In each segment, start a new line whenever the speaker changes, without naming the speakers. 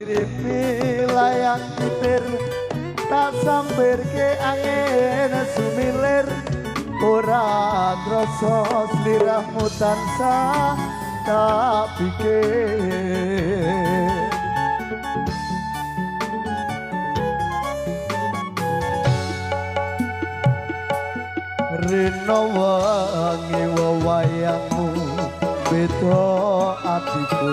Kirimi layang titir tak sampir ke angin sumilir ora krasa sliramu tansah tak pikir. Rino wangi wawayangmu beda atiku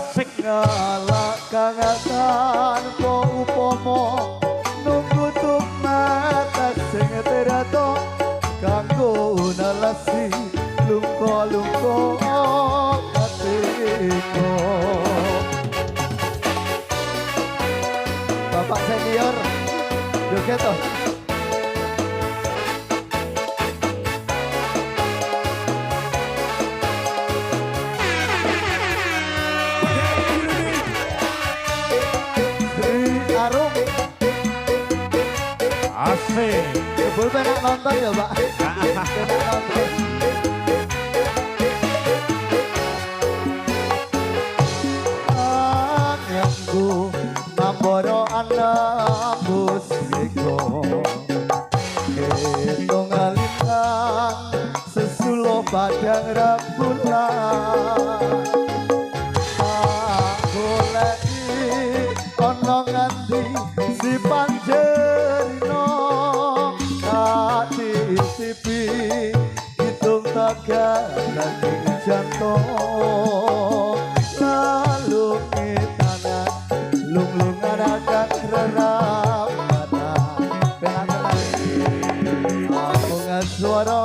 Asik.
ngalak kang tanpa upama nunggu tuk mata sing terato kanggo nalasi lungko lungko katiko Bapak senior Joget Arum
Asik.
Jebul penak nonton ya pak. Penak nonton Anyanku Namboro anabus Eko Hitung alintang Sesulo padang rembulan aku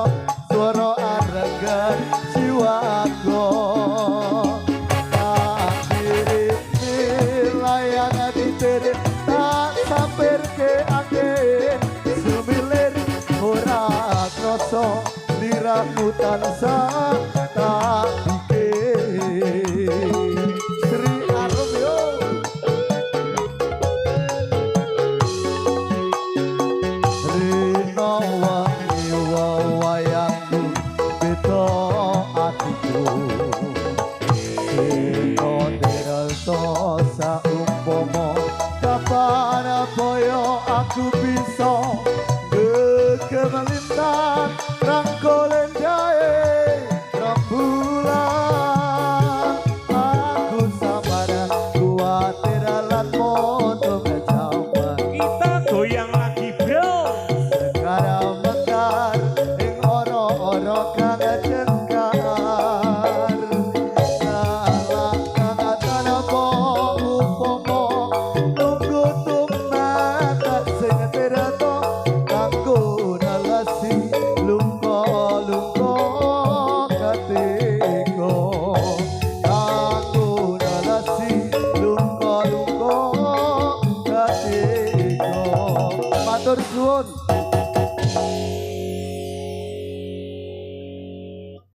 boyo aku bisa Matur kasih.